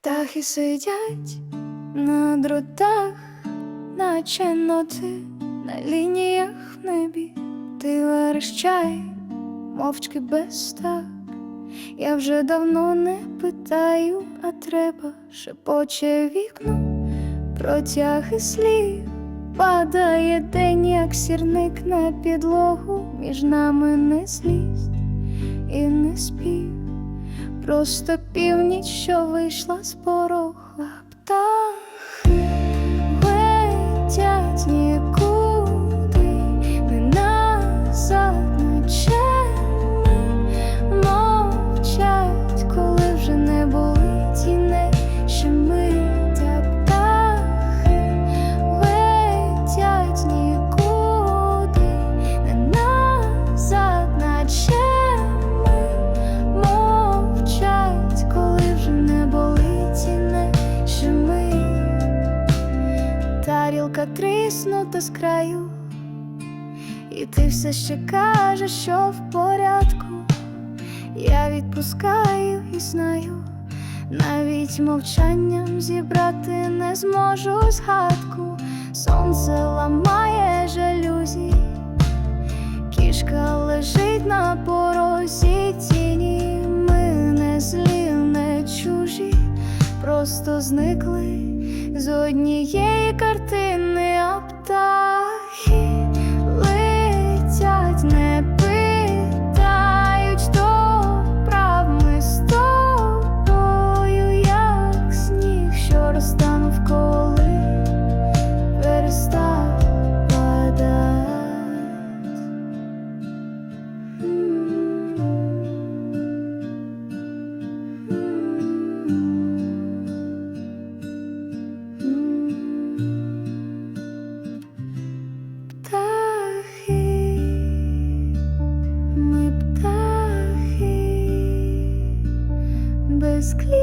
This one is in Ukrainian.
Птахи сидять на дротах, наче ноти на лініях в небі. Ти верещай, мовчки без так. Я вже давно не питаю, а треба шепоче вікно, протяги слів. Падає день, як сірник на підлогу, між нами не злість і не спів. Просто північ, що вийшла з порога птахи Тарілка з краю, і ти все ще кажеш, що в порядку. Я відпускаю і знаю, навіть мовчанням зібрати не зможу згадку. Сонце ламає жалюзі, кішка лежить на порозі тіні. Ми не злі, не чужі, просто зникли однієї картини, а без кліток,